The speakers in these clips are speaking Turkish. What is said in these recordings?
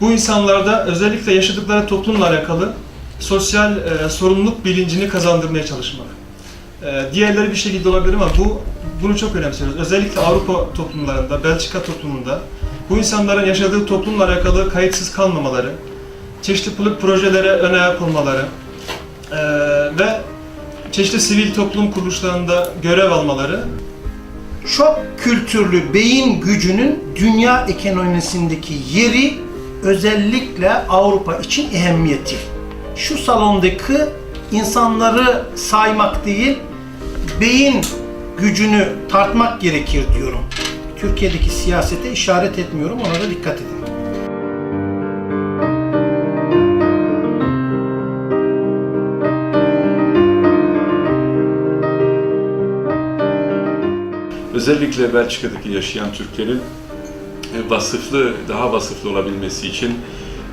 Bu insanlarda özellikle yaşadıkları toplumla alakalı sosyal e, sorumluluk bilincini kazandırmaya çalışmak. E, diğerleri bir şekilde olabilir ama bu bunu çok önemsiyoruz. Özellikle Avrupa toplumlarında, Belçika toplumunda bu insanların yaşadığı toplumla alakalı kayıtsız kalmamaları, çeşitli pro- projelere ön ayak olmaları e, ve çeşitli sivil toplum kuruluşlarında görev almaları çok kültürlü beyin gücünün dünya ekonomisindeki yeri özellikle Avrupa için ehemmiyeti. Şu salondaki insanları saymak değil, beyin gücünü tartmak gerekir diyorum. Türkiye'deki siyasete işaret etmiyorum, ona da dikkat edin. Özellikle Belçika'daki yaşayan Türklerin vasıflı, daha vasıflı olabilmesi için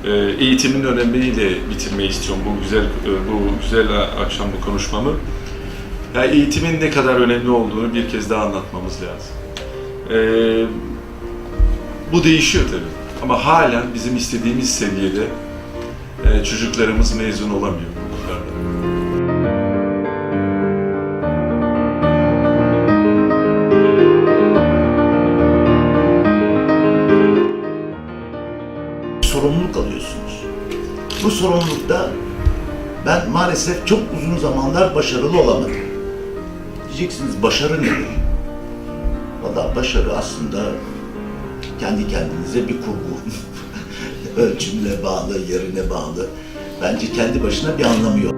e, eğitimin önemiyle bitirmeyi istiyorum bu güzel e, bu güzel akşam bu konuşmamı. Ya eğitimin ne kadar önemli olduğunu bir kez daha anlatmamız lazım. E, bu değişiyor tabii. Ama halen bizim istediğimiz seviyede e, çocuklarımız mezun olamıyor okullarda. Sorumluluk alıyorsunuz. Bu sorumlulukta ben maalesef çok uzun zamanlar başarılı olamadım. Diyeceksiniz başarı nedir? Valla başarı aslında kendi kendinize bir kurgu. Ölçümle bağlı, yerine bağlı. Bence kendi başına bir anlamı yok.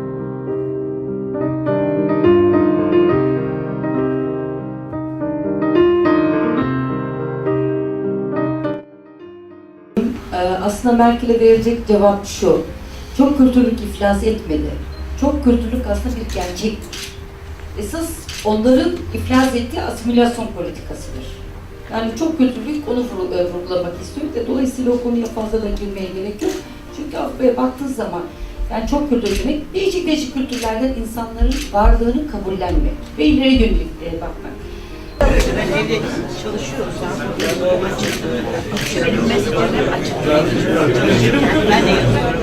Aslında Merkel'e verecek cevap şu. Çok kültürlük iflas etmedi. Çok kültürlük aslında bir gerçektir. Esas onların iflas ettiği asimilasyon politikasıdır. Yani çok kültürlük onu e, vurgulamak istiyor ve dolayısıyla o konuya fazla da girmeye gerek yok. Çünkü e, baktığın zaman yani çok kültür demek değişik değişik kültürlerden insanların varlığını kabullenmek ve ileri yönelik bakmak. Ben evde çalışıyorsam açık, benim mesajlarım açık. Ben de yazıyorum.